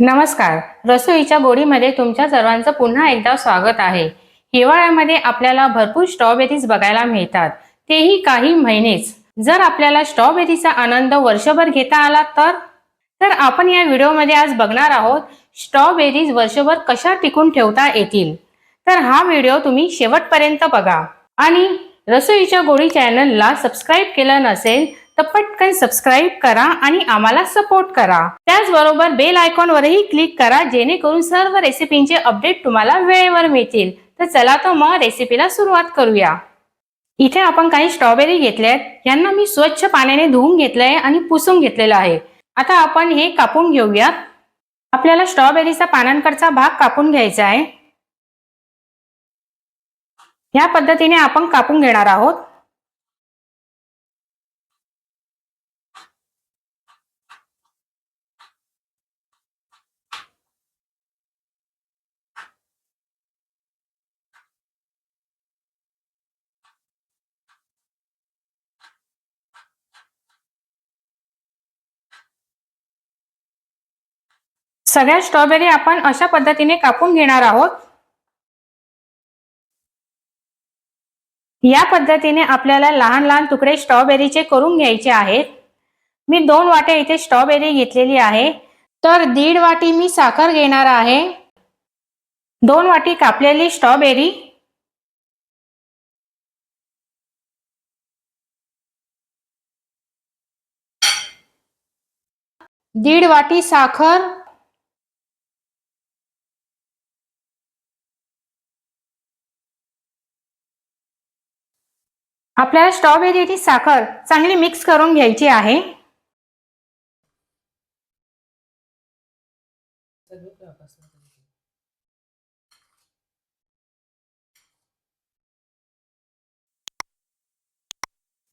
नमस्कार. रसोईच्या गोडीमध्ये तुमच्या सर्वांचं पुन्हा एकदा स्वागत आहे. हिवाळ्यामध्ये आपल्याला भरपूर स्ट्रॉबेरीज बघायला मिळतात. तेही काही महिनेच. जर आपल्याला स्ट्रॉबेरीचा आनंद वर्षभर घेता आला तर? तर आपण या व्हिडिओमध्ये आज बघणार आहोत स्ट्रॉबेरीज वर्षभर कशा टिकून ठेवता येतील? तर हा व्हिडिओ तुम्ही शेवटपर्यंत बघा. आणि रसोईच्या गोडी चॅनलला सबस्क्राईब केलं नसेल तर पटकन सबस्क्राईब करा आणि आम्हाला सपोर्ट करा. त्याचबरोबर बेल आयकॉनवरही क्लिक करा जेणेकरून सर्व रेसिपींचे अपडेट तुम्हाला वेळेवर मिळतील. तर चला तर मग रेसिपीला सुरुवात करूया. इथे आपण काही स्ट्रॉबेरी घेतल्यात यांना मी स्वच्छ पाण्याने धुवून घेतलंय आणि पुसून घेतलेलं आहे. आता आपण हे कापून घेऊयात. आपल्याला स्ट्रॉबेरीचा पानांकडचा भाग कापून घ्यायचा आहे. या पद्धतीने आपण कापून घेणार आहोत. सगळ्या स्ट्रॉबेरी आपण अशा पद्धतीने कापून घेणार आहोत. या पद्धतीने आपल्याला लहान लहान तुकडे स्ट्रॉबेरीचे करून घ्यायचे आहेत. मी दोन वाट्या इथे स्ट्रॉबेरी घेतलेली आहे. तर दीड वाटी मी साखर घेणार आहे. दोन वाटी कापलेली स्ट्रॉबेरी. दीड वाटी साखर. आपल्याला स्ट्रॉबेरी आणि साखर चांगली मिक्स करून घ्यायची आहे.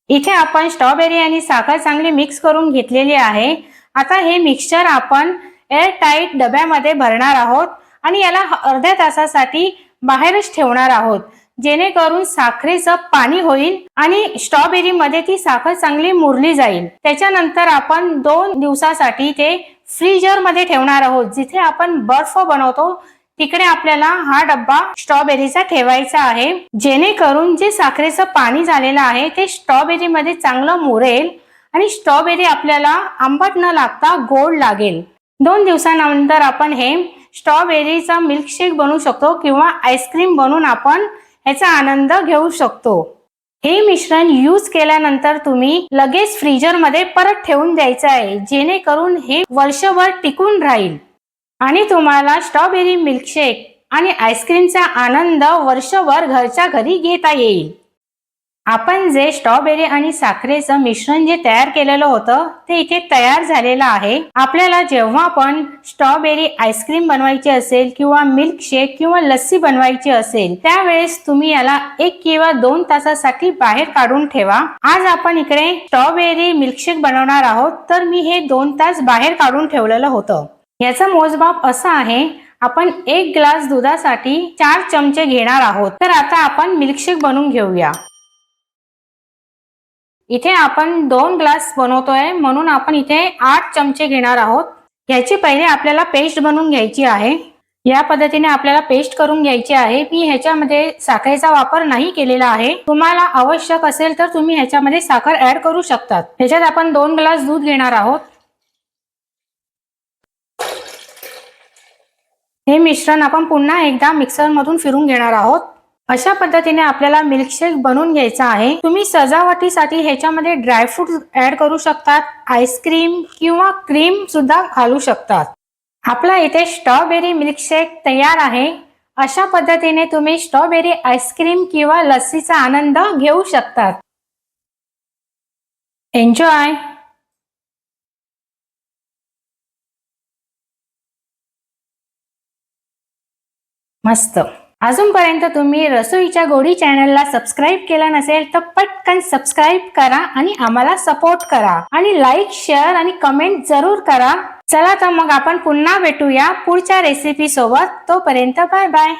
इथे आपण स्ट्रॉबेरी आणि साखर चांगली मिक्स करून घेतलेली आहे. आता हे मिक्सचर आपण एअर टाईट डब्यामध्ये भरणार आहोत आणि याला अर्ध्या तासासाठी बाहेरच ठेवणार आहोत. जेणेकरून साखरेचं पाणी होईल आणि स्ट्रॉबेरी मध्ये ती साखर चांगली मुरली जाईल. त्याच्यानंतर आपण दोन दिवसासाठी ते फ्रीजरमध्ये ठेवणार आहोत. जिथे आपण बर्फ बनवतो तिकडे आपल्याला हा डब्बा स्ट्रॉबेरीचा ठेवायचा आहे. जेणेकरून जे साखरेचं पाणी झालेलं आहे ते स्ट्रॉबेरी मध्ये चांगलं मुरेल आणि स्ट्रॉबेरी आपल्याला आंबट न लागता गोड लागेल. दोन दिवसानंतर आपण हे स्ट्रॉबेरीचा मिल्कशेक बनवू शकतो किंवा आईस्क्रीम बनवून आपण ह्याचा आनंद घेऊ शकतो. हे मिश्रण यूज केल्यानंतर तुम्ही लगेच फ्रीजरमध्ये परत ठेवून द्यायचं आहे जेणेकरून हे वर्षभर टिकून राहील. आणि तुम्हाला स्ट्रॉबेरी मिल्कशेक आणि आईस्क्रीमचा आनंद वर्षभर घरच्या घरी घेता येईल. आपण जे स्ट्रॉबेरी आणि साखरेचं मिश्रण जे तयार केलेलं होतं ते इथे तयार झालेलं आहे. आपल्याला जेव्हा पण स्ट्रॉबेरी आईस्क्रीम बनवायची असेल किंवा मिल्क शेक किंवा लस्सी बनवायची असेल त्यावेळेस तुम्ही याला एक किंवा दोन तासासाठी बाहेर काढून ठेवा. आज आपण इकडे स्ट्रॉबेरी मिल्कशेक बनवणार आहोत तर मी हे दोन तास बाहेर काढून ठेवलेलं होतं. याचा मोजमाप असं आहे आपण एक ग्लास दुधासाठी चार चमचे घेणार आहोत. तर आता आपण मिल्कशेक बनवून घेऊया. इथे आपण दोन ग्लास बनवतोय म्हणून आपण इथे आठ चमचे घेणार आहोत. ह्याची पहिले आपल्याला पेस्ट बनवून घ्यायची आहे. या पद्धतीने आपल्याला पेस्ट करून घ्यायची आहे. मी ह्याच्यामध्ये साखरेचा वापर नाही केलेला आहे. तुम्हाला आवश्यक असेल तर तुम्ही ह्याच्यामध्ये साखर ऍड करू शकतात. ह्याच्यात आपण दोन ग्लास दूध घेणार आहोत. हे मिश्रण आपण पुन्हा एकदा मिक्सरमधून फिरून घेणार आहोत. अशा पद्धतीने आपल्याला मिल्कशेक बनवून घ्यायचा आहे. तुम्ही सजावटीसाठी ह्याच्यामध्ये ड्रायफ्रूट ऍड करू शकतात आईस्क्रीम किंवा क्रीम सुद्धा घालू शकतात. आपला इथे स्ट्रॉबेरी मिल्कशेक तयार आहे. अशा पद्धतीने तुम्ही स्ट्रॉबेरी आईस्क्रीम किंवा लस्सीचा आनंद घेऊ शकतात. एन्जॉय मस्त. अजूनपर्यंत तुम्ही रसोईच्या गोडी चॅनलला सबस्क्राईब केला नसेल तर पटकन सबस्क्राईब करा आणि आम्हाला सपोर्ट करा. आणि लाईक शेअर आणि कमेंट जरूर करा. चला तर मग आपण पुन्हा भेटूया पुढच्या रेसिपी सोबत. तोपर्यंत बाय बाय.